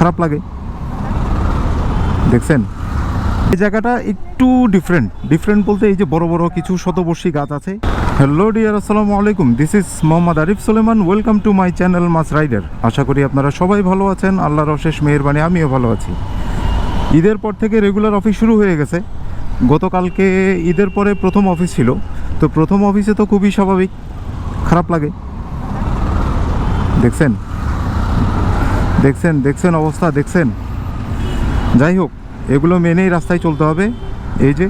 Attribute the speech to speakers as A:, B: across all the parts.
A: খারাপ লাগে। দেখছেন? এই জায়গাটা একটু ডিফারেন্ট ডিফারেন্ট বলতে এই যে বড় বড় কিছু শতবর্ষী গাছ আছে। হ্যালো ডিয়ার আসসালামু আলাইকুম। This is Mohammad Arif Suleman. Welcome to my channel mass rider আশা করি আপনারা সবাই ভালো আছেন। আল্লাহর অশেষ মেহরবানি, আমিও ভালো আছি। ঈদের পর থেকে রেগুলার অফিস শুরু হয়ে গেছে। গতকালকে ঈদের পরে প্রথম অফিস ছিল। তো প্রথম অফিসে তো খুবই স্বাভাবিক। খারাপ লাগে। দেখছেন? দেখছেন দেখছেন অবস্থা, দেখছেন। যাই হোক, এগুলো মেনেই রাস্তায় চলতে হবে। এই যে,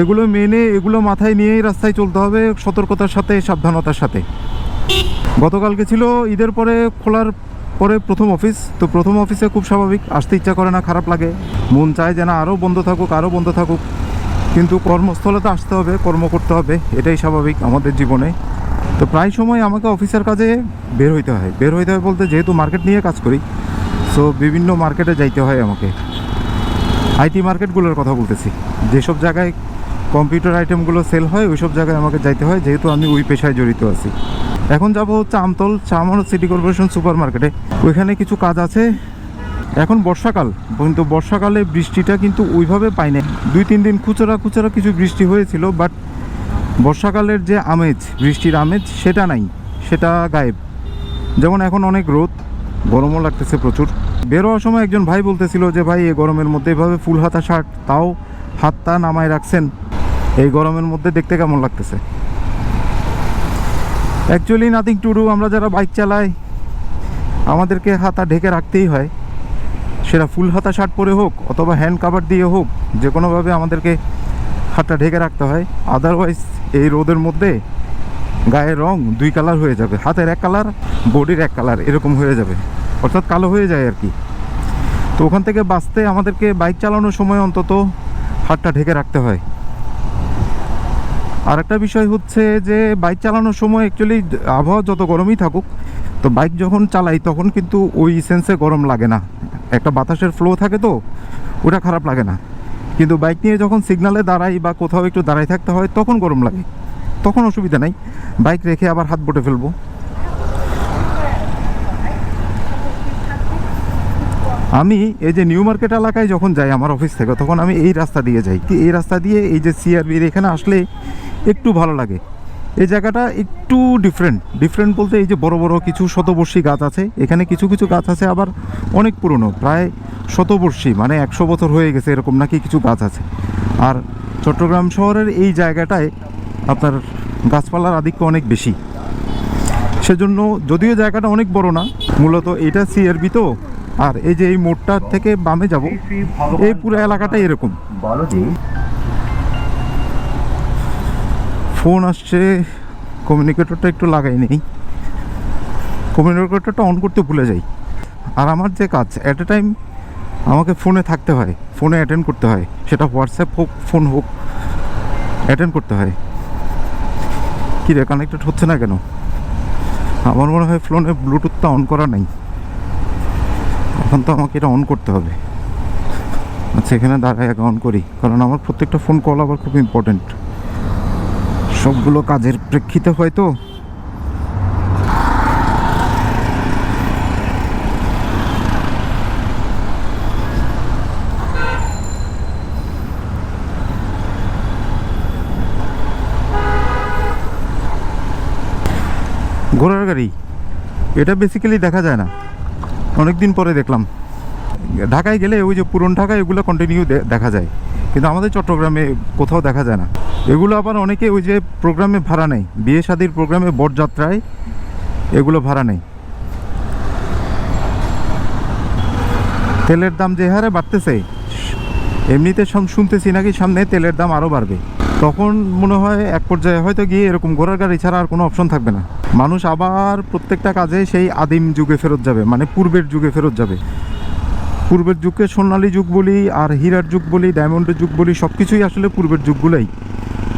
A: এগুলো মেনে, এগুলো মাথায় নিয়েই রাস্তায় চলতে হবে সতর্কতার সাথে, সাবধানতার সাথে। গতকালকে ছিল ঈদের পরে খোলার পরে প্রথম অফিস। তো প্রথম অফিসে খুব স্বাভাবিক, আসতে ইচ্ছা করে না, খারাপ লাগে। মন চায় যে না আরও বন্ধ থাকুক আরও বন্ধ থাকুক। কিন্তু কর্মস্থলে তো আসতে হবে, কর্ম করতে হবে, এটাই স্বাভাবিক আমাদের জীবনে। তো প্রায় সময় আমাকে অফিসের কাজে বের হইতে হয়। বের হইতে হয় বলতে যেহেতু মার্কেট নিয়ে কাজ করি সো বিভিন্ন মার্কেটে যাইতে হয় আমাকে। আইটি মার্কেটগুলোর কথা বলতেছি। যেসব জায়গায় কম্পিউটার আইটেমগুলো সেল হয় ওই সব জায়গায় আমাকে যাইতে হয়, যেহেতু আমি ওই পেশায় জড়িত আছি। এখন যাব হচ্ছে আমতল, চামড় সিটি কর্পোরেশন সুপার মার্কেটে ওইখানে কিছু কাজ আছে। এখন বর্ষাকাল, কিন্তু বর্ষাকালে বৃষ্টিটা কিন্তু ওইভাবে পাই না দুই, তিন দিন খুচরা খুচরা কিছু বৃষ্টি হয়েছিল বাট বর্ষাকালের যে আমেজ, বৃষ্টির আমেজ, সেটা নাই, সেটা গায়েব। যেমন এখন অনেক রোদ, গরমও লাগতেছে প্রচুর। বেরোয়ার সময় একজন ভাই বলতেছিল যে, ভাই, এই গরমের মধ্যে এভাবে ফুল হাতা শার্ট, তাও হাতটা নামায় রাখছেন? এই গরমের মধ্যে দেখতে কেমন লাগতেছে? অ্যাকচুয়ালি নাথিং টু ডু আমরা যারা বাইক চালাই, আমাদেরকে হাতা ঢেকে রাখতেই হয়। সেটা ফুল হাতা শার্ট পরে হোক, অথবা হ্যান্ড কাভার দিয়ে হোক যে কোনোভাবে আমাদেরকে হাতটা ঢেকে রাখতে হয়। আদারওয়াইজ এই রোদের মধ্যে গায়ের রং দুই কালার হয়ে যাবে। হাতের এক কালার, বডির এক কালার, এরকম হয়ে যাবে। অর্থাৎ কালো হয়ে যায় আর কি। তো ওখান থেকে বাঁচতে আমাদেরকে বাইক চালানোর সময় অন্তত হাতটা ঢেকে রাখতে হয়। আর একটা বিষয় হচ্ছে যে, বাইক চালানোর সময় অ্যাকচুয়ালি আবহাওয়া যত গরমই থাকুক, তো বাইক যখন চালাই তখন কিন্তু ওই সেন্সে গরম লাগে না। একটা বাতাসের ফ্লো থাকে তো, ওটা খারাপ লাগে না। কিন্তু বাইক নিয়ে যখন সিগনালে দাঁড়াই বা কোথাও একটু দাঁড়াই থাকতে হয়, তখন গরম লাগে। তখন অসুবিধা নাই। বাইক রেখে আবার হাত বটে ফেলব। আমি এই যে নিউ মার্কেট এলাকায় যখন যাই আমার অফিস থেকে, তখন আমি এই রাস্তা দিয়ে যাই। এই রাস্তা দিয়ে এই যে সিআরবির এখানে আসলে একটু ভালো লাগে। এই জায়গাটা একটু ডিফারেন্ট ডিফারেন্ট বলতে এই যে বড় বড় কিছু শতবর্ষী গাছ আছে, এখানে কিছু কিছু গাছ আছে আবার অনেক পুরনো, প্রায় শতবর্ষী মানে একশো বছর হয়ে গেছে এরকম নাকি কিছু গাছ আছে। আর চট্টগ্রাম শহরের এই জায়গাটায় আপনার গাছপালার আধিক্য অনেক বেশি। সেজন্য যদিও জায়গাটা অনেক বড় না, মূলত এটা সিআরবি তো, আর এই যে এই মোড়টার থেকে বামে যাব, এই পুরো এলাকাটাই এরকম। ফোন আসছে কমিউনিকেটরটা একটু লাগাই নেই। কমিউনিকেটরটা অন করতে ভুলে যাই। আর আমার যে কাজ অ্যাট এ টাইম আমাকে ফোনে থাকতে হয় ফোনে অ্যাটেন্ড করতে হয়, সেটা হোয়াটসঅ্যাপ হোক ফোন হোক অ্যাটেন্ড করতে হয়। কী রে কানেক্টেড হচ্ছে না কেন? আমার মনে হয় ফোনে ব্লুটুথটা অন করা নাই। এখন তো আমাকে এটা অন করতে হবে। আচ্ছা এখানে দাঁড়ায় অন করি। কারণ আমার প্রত্যেকটা ফোন কল আবার খুব ইম্পর্টেন্ট সবগুলো কাজের প্রেক্ষিতে হয়তো। ঘোড়ার গাড়ি। এটা বেসিক্যালি দেখা যায় না। অনেক দিন পরে দেখলাম। ঢাকায় গেলে ওই যে পুরন ঢাকায় এগুলো কন্টিনিউ দেখা যায়। কিন্তু আমাদের চট্টগ্রামে কোথাও দেখা যায় না। এগুলো আবার অনেকে ওই যে প্রোগ্রামে ভাড়া নেয়। বিয়ে শাদির প্রোগ্রামে বরযাত্রায় এগুলো ভাড়া নেয়। তেলের দাম যে হারে বাড়তেছে, এমনিতে সম- শুনতেছি নাকি সামনে তেলের দাম আরও বাড়বে। তখন মনে হয় এক পর্যায়ে হয়তো গিয়ে এরকম ঘোড়ার গাড়ি ছাড়া আর কোনো অপশন থাকবে না। মানুষ আবার প্রত্যেকটা কাজে সেই আদিম যুগে ফেরত যাবে মানে পূর্বের যুগে ফেরত যাবে। পূর্বের যুগকে সোনালী যুগ বলি আর হীরার যুগ বলি, ডায়মন্ডের যুগ বলি সব কিছুই আসলে পূর্বের যুগগুলোই।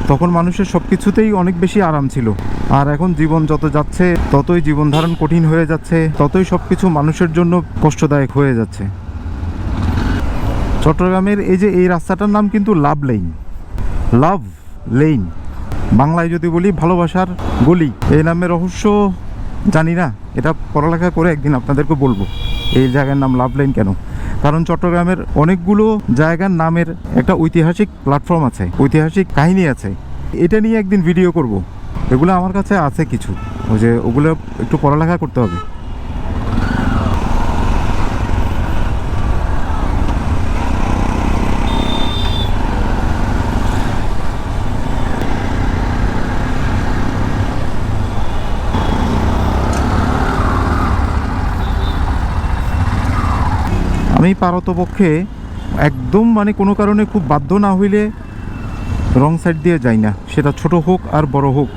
A: তখন মানুষের সব কিছুতেই অনেক বেশি আরাম ছিল। আর এখন জীবন যত যাচ্ছে, ততই জীবন ধারণ কঠিন হয়ে যাচ্ছে, ততই সব কিছু মানুষের জন্য কষ্টদায়ক হয়ে যাচ্ছে। চট্টগ্রামের এই যে এই রাস্তাটার নাম কিন্তু লাভ লেইন। লাভ লেইন। বাংলায় যদি বলি ভালোবাসার গলি, এই নামের রহস্য জানি না। এটা পড়ালেখা করে একদিন আপনাদেরকে বলব। এই জায়গার নাম লাভ লাইন কেন? কারণ চট্টগ্রামের অনেকগুলো জায়গার নামের একটা ঐতিহাসিক প্ল্যাটফর্ম আছে, ঐতিহাসিক কাহিনী আছে। এটা নিয়ে একদিন ভিডিও করব। এগুলো আমার কাছে আছে কিছু। ওই যে ওগুলো একটু পড়ালেখা করতে হবে। আমি পারতপক্ষে একদম মানে কোনো কারণে খুব বাধ্য না হইলে রং সাইড দিয়ে যাই না। সেটা ছোট হোক আর বড় হোক।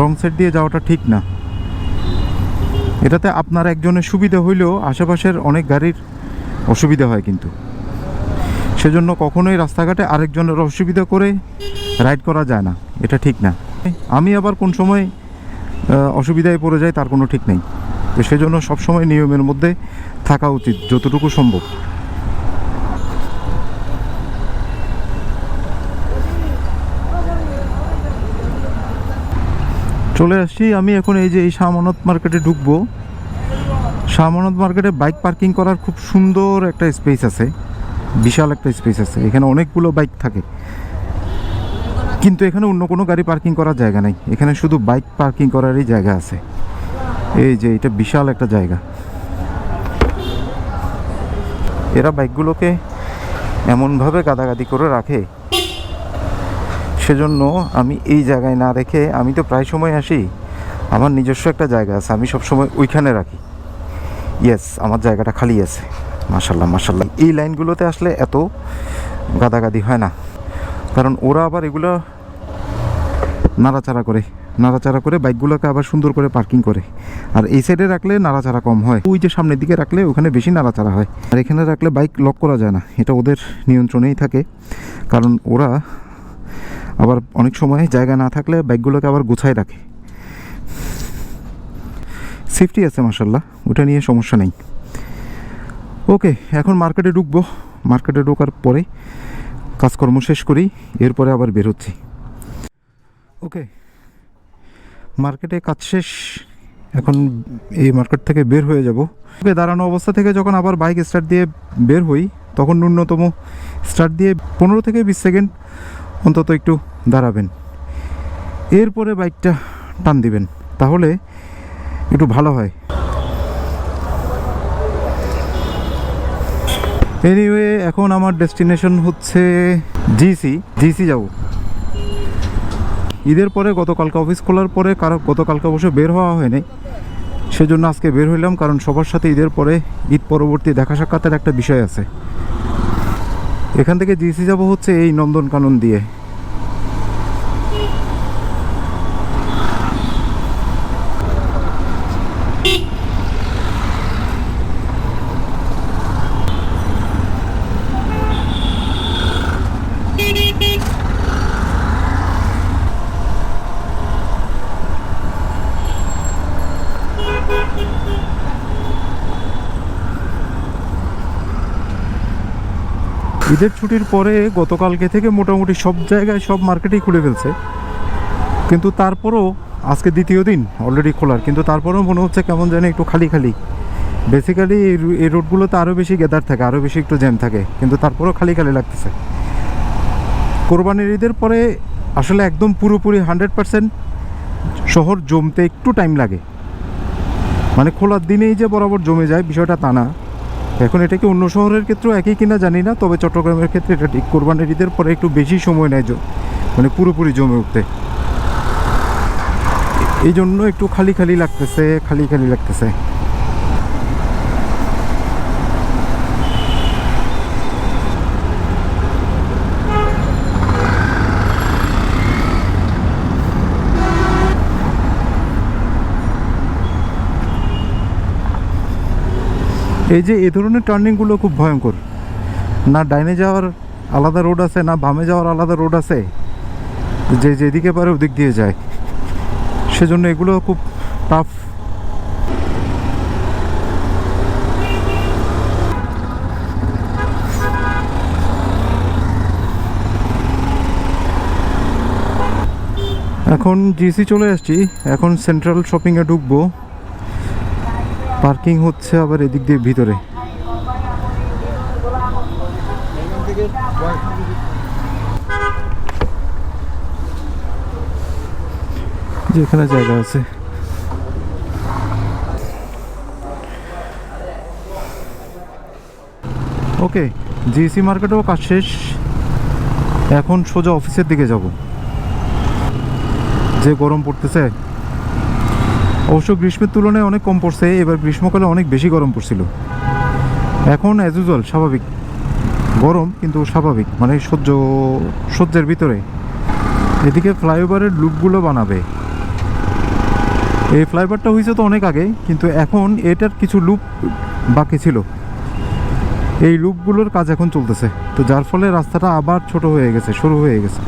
A: রং সাইড দিয়ে যাওয়াটা ঠিক না। এটাতে আপনার একজনের সুবিধা হইলেও আশেপাশের অনেক গাড়ির অসুবিধা হয় কিন্তু। সেজন্য কখনোই রাস্তাঘাটে আরেকজনের অসুবিধা করে রাইড করা যায় না। এটা ঠিক না। আমি আবার কোন সময় অসুবিধায় পড়ে যাই তার কোনো ঠিক নেই। তো সেজন্য সবসময় নিয়মের মধ্যে থাকা উচিত, যতটুকু সম্ভব। চলে আসছি, আমি এখন এই যে এই শাহমানত মার্কেটে ঢুকবো। শাহমানত মার্কেটে বাইক পার্কিং করার খুব সুন্দর একটা স্পেস আছে, বিশাল একটা স্পেস আছে, এখানে অনেকগুলো বাইক থাকে। কিন্তু এখানে অন্য কোনো গাড়ি পার্কিং করার জায়গা নেই, এখানে শুধু বাইক পার্কিং করারই জায়গা আছে। এই যে, এটা বিশাল একটা জায়গা। এরা বাইকগুলোকে এমনভাবে গাদাগাদি করে রাখে, সেজন্য আমি এই জায়গায় না রেখে আমি তো প্রায় সময় আসি। আমার নিজস্ব একটা জায়গা আছে, আমি সবসময় ওইখানে রাখি। ইয়েস আমার জায়গাটা খালি আছে। মাসাল্লাহ মাসাল্লাহ এই লাইনগুলোতে আসলে এত গাদাগাদি হয় না। কারণ ওরা আবার এগুলো নাড়াচাড়া করে। নাড়াচাড়া করে বাইকগুলোকে আবার সুন্দর করে পার্কিং করে। আর এই সাইডে রাখলে নাড়াচাড়া কম হয়। ওই যে সামনের দিকে রাখলে ওখানে বেশি নাড়াচাড়া হয়। আর এখানে রাখলে বাইক লক করা যায় না। এটা ওদের নিয়ন্ত্রণেই থাকে। কারণ ওরা আবার অনেক সময় জায়গা না থাকলে বাইকগুলোকে আবার গুছায় রাখে। সেফটি আছে মাসাল্লাহ ওটা নিয়ে সমস্যা নেই। ওকে এখন মার্কেটে ঢুকবো। মার্কেটে ঢোকার পরে কাজকর্ম শেষ করি। এরপরে আবার বের হচ্ছি। ওকে মার্কেটে কাজ শেষ, এখন এই মার্কেট থেকে বের হয়ে যাব। দাঁড়ানো অবস্থা থেকে যখন আবার বাইক স্টার্ট দিয়ে বের হই, তখন ন্যূনতম স্টার্ট দিয়ে পনেরো থেকে বিশ সেকেন্ড অন্তত একটু দাঁড়াবেন। এরপরে বাইকটা টান দিবেন, তাহলে একটু ভালো হয়। এনিওয়ে এখন আমার ডেস্টিনেশন হচ্ছে জিসি জিসি যাব। ঈদের পরে গতকালকে অফিস খোলার পরে কারও গতকালকে অবশ্য বের হওয়া হয়নি। সেজন্য আজকে বের হইলাম কারণ সবার সাথে ঈদের পরে ঈদ পরবর্তী দেখা সাক্ষাতের একটা বিষয় আছে। এখান থেকে জিসি যাব হচ্ছে এই নন্দনকানন দিয়ে। ঈদের ছুটির পরে গতকালকে থেকে মোটামুটি সব জায়গায় সব মার্কেটেই খুলে ফেলছে। কিন্তু তারপরও আজকে দ্বিতীয় দিন অলরেডি খোলার। কিন্তু তারপরেও মনে হচ্ছে কেমন জানি একটু খালি খালি। বেসিক্যালি এই রোডগুলোতে আরও বেশি গেদার থাকে আরও বেশি একটু জ্যাম থাকে। কিন্তু তারপরেও খালি খালি লাগতেছে। কোরবানির ঈদের পরে আসলে একদম পুরোপুরি হান্ড্রেড পার্সেন্ট শহর জমতে একটু টাইম লাগে। মানে খোলার দিনেই যে বরাবর জমে যায় বিষয়টা তা না। এখন এটা কি অন্য শহরের ক্ষেত্রেও একই কিনা জানি না, তবে চট্টগ্রামের ক্ষেত্রে এটা ঠিক কোরবানির ঈদের পরে একটু বেশি সময় নেয় মানে পুরোপুরি জমে উঠতে। এই জন্য একটু খালি খালি লাগতেছে, খালি খালি লাগতেছে। এই যে এই ধরনের টার্নিংগুলো খুব ভয়ঙ্কর। না ডাইনে যাওয়ার আলাদা রোড আছে, না বামে যাওয়ার আলাদা রোড আছে, যে যেদিকে পারে ওদিক দিয়ে যায়। সেজন্য এগুলো খুব টাফ এখন জিসি চলে আসছি। এখন সেন্ট্রাল শপিংয়ে ঢুকবো। পার্কিং হচ্ছে আবার এদিক দিয়ে ভিতরে। যেখানে জায়গা আছে। ওকে, জিসি মার্কেটেও কাজ শেষ। এখন সোজা অফিসের দিকে যাব। যে গরম পড়তেছে অবশ্য গ্রীষ্মের তুলনায় অনেক কম পড়ছে, এবার গ্রীষ্মকালে অনেক বেশি গরম পড়ছিল। এখন অ্যাজ ইউজুয়াল স্বাভাবিক। গরম, কিন্তু স্বাভাবিক মানে সহ্য, সহ্যের ভিতরে। এদিকে ফ্লাইওভারের লুপগুলো বানাবে। এই ফ্লাইওভারটা হয়েছে তো অনেক আগে, কিন্তু এখন এটার কিছু লুপ বাকি ছিল। এই লুপগুলোর কাজ এখন চলতেছে। তো যার ফলে রাস্তাটা আবার ছোট হয়ে গেছে, শুরু হয়ে গেছে।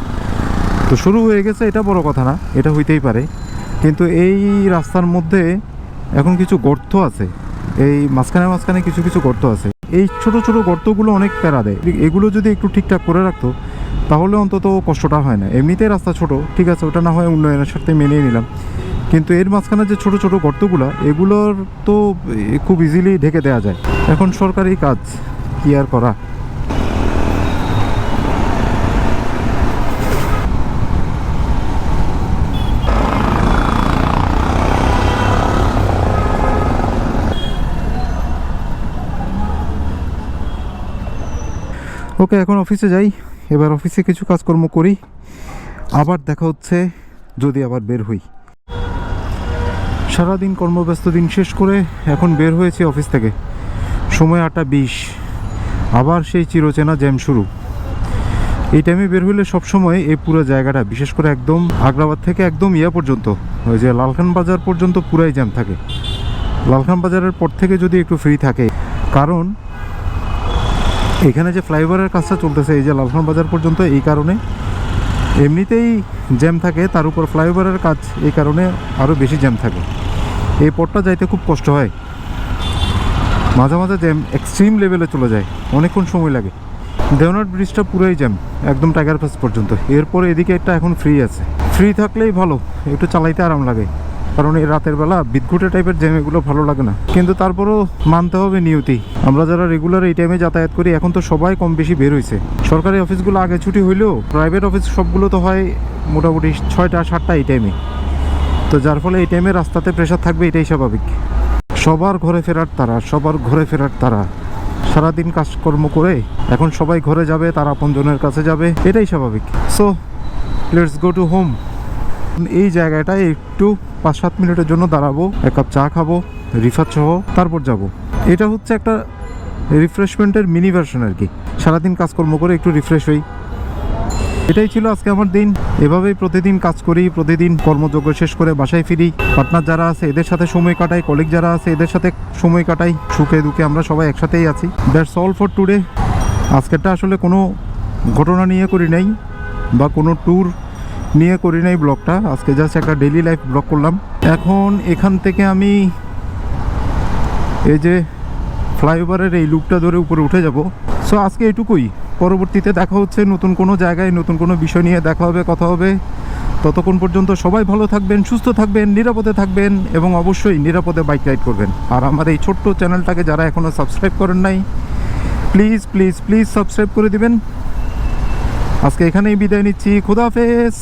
A: তো শুরু হয়ে গেছে, এটা বড় কথা না, এটা হইতেই পারে। কিন্তু এই রাস্তার মধ্যে এখন কিছু গর্ত আছে। এই মাঝখানে মাঝখানে কিছু কিছু গর্ত আছে। এই ছোট ছোট গর্তগুলো অনেক প্যারা দেয়। এগুলো যদি একটু ঠিকঠাক করে রাখতো, তাহলে অন্তত কষ্টটা হয় না। এমনিতে রাস্তা ছোট, ঠিক আছে, ওটা না হয় উন্নয়নের সাথে মেনেই নিলাম। কিন্তু এর মাঝখানে যে ছোট ছোট গর্তগুলো, এগুলোর তো খুব ইজিলি ঢেকে দেওয়া যায়। এখন সরকারি কাজ কি আর করা? ওকে, এখন অফিসে যাই। এবার অফিসে কিছু কাজকর্ম করি। আবার দেখা হচ্ছে, যদি আবার বের হই। সারাদিন কর্মব্যস্ত দিন শেষ করে এখন বের হয়েছি অফিস থেকে। সময় আটটা বিশ। আবার সেই চিরচেনা জ্যাম শুরু। এই টাইমে বের হইলে সবসময় এই পুরো জায়গাটা, বিশেষ করে একদম আগ্রাবাদ থেকে একদম ইয়া পর্যন্ত, ওই যে লালখান বাজার পর্যন্ত পুরাই জ্যাম থাকে। লালখান বাজারের পর থেকে যদি একটু ফ্রি থাকে। কারণ এখানে যে ফ্লাইওভারের কাজটা চলতেছে, এই যে লালখান বাজার পর্যন্ত, এই কারণে এমনিতেই জ্যাম থাকে, তার উপর ফ্লাইওভারের কাজ এই কারণে আরও বেশি জ্যাম থাকে। এই পথটা যাইতে খুব কষ্ট হয়। মাঝে মাঝে জ্যাম এক্সট্রিম লেভেলে চলে যায়, অনেকক্ষণ সময় লাগে। দেওনাট ব্রিজটা পুরোই জ্যাম, একদম টাইগার পাস পর্যন্ত। এরপর এদিকে একটা এখন ফ্রি আছে। ফ্রি থাকলেই ভালো, একটু চালাইতে আরাম লাগে। কারণ এই রাতের বেলা বিদঘুটে টাইপের জ্যাম এগুলো ভালো লাগে না। কিন্তু তারপরও মানতে হবে নিয়তি। আমরা যারা রেগুলার এই টাইমে যাতায়াত করি, এখন তো সবাই কম বেশি বের হয়েছে সরকারি অফিসগুলো আগে ছুটি হইলেও প্রাইভেট অফিস সবগুলো তো হয় মোটামুটি ছয়টা, সাতটা এই টাইমে তো যার ফলে এই টাইমে রাস্তাতে প্রেশার থাকবে, এটাই স্বাভাবিক। সবার ঘরে ফেরার তারা, সবার ঘরে ফেরার তারা। সারাদিন কাজকর্ম করে এখন সবাই ঘরে যাবে, তার আপনজনের কাছে যাবে, এটাই স্বাভাবিক। So let's go to home এই জায়গাটায় একটু পাঁচ সাত মিনিটের জন্য দাঁড়াবো, এক কাপ চা খাব রিফাত সহ, তারপর যাব। এটা হচ্ছে একটা রিফ্রেশমেন্টের মিনি ভার্সন আর কি। সারাদিন কাজকর্ম করে একটু রিফ্রেশ হই। এটাই ছিল আজকে আমার দিন। এভাবেই প্রতিদিন কাজ করি, প্রতিদিন কর্মযোগ্য শেষ করে বাসায় ফিরি। পার্টনার যারা আছে, এদের সাথে সময় কাটাই কলিগ যারা আছে, এদের সাথে সময় কাটাই। সুখে দুঃখে আমরা সবাই একসাথেই আছি। দ্যাটস অল ফর টুডে আজকেরটা আসলে কোনো ঘটনা নিয়ে করি নাই, বা কোনো ট্যুর নিয়ে করি নাই ব্লগটা। আজকে জাস্ট একটা ডেইলি লাইফ ব্লগ করলাম। এখন এখান থেকে আমি এই যে ফ্লাইওভারের এই লুকটা ধরে উপরে উঠে যাব। সো আজকে এটুকুই। পরবর্তীতে দেখা হচ্ছে নতুন কোনো জায়গায়, নতুন কোনো বিষয় নিয়ে দেখা হবে, কথা হবে। ততক্ষণ পর্যন্ত সবাই ভালো থাকবেন, সুস্থ থাকবেন, নিরাপদে থাকবেন এবং অবশ্যই নিরাপদে বাইক রাইড করবেন। আর আমার এই ছোট্ট চ্যানেলটাকে যারা এখনও সাবস্ক্রাইব করেন নাই প্লিজ প্লিজ প্লিজ সাবস্ক্রাইব করে দিবেন। আজকে এখানেই বিদায় নিচ্ছি। খুদাফেজ